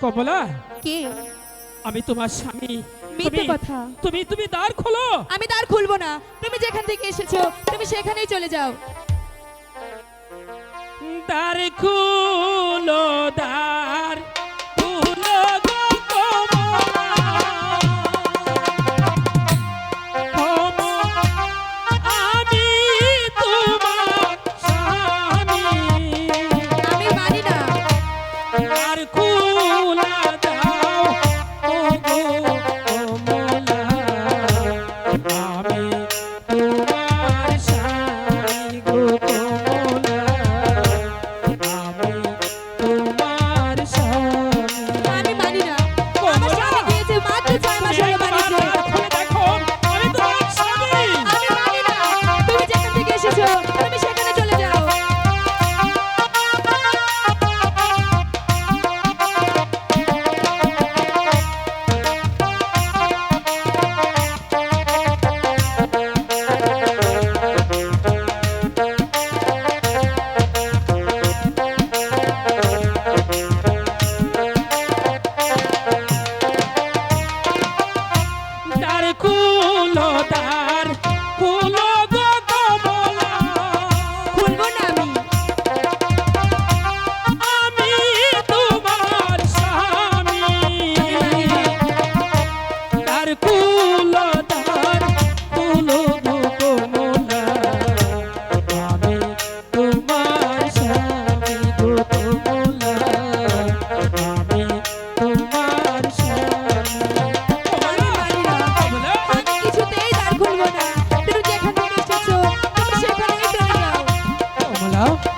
কমলা। কে? আমি তোমার স্বামী। মিথ্যে কথা। তুমি তুমি দ্বার খোলো। আমি দ্বার খুলবো না। তুমি যেখান থেকে এসেছ তুমি সেখানেই চলে যাও। দ্বার খুলো দ্বার up.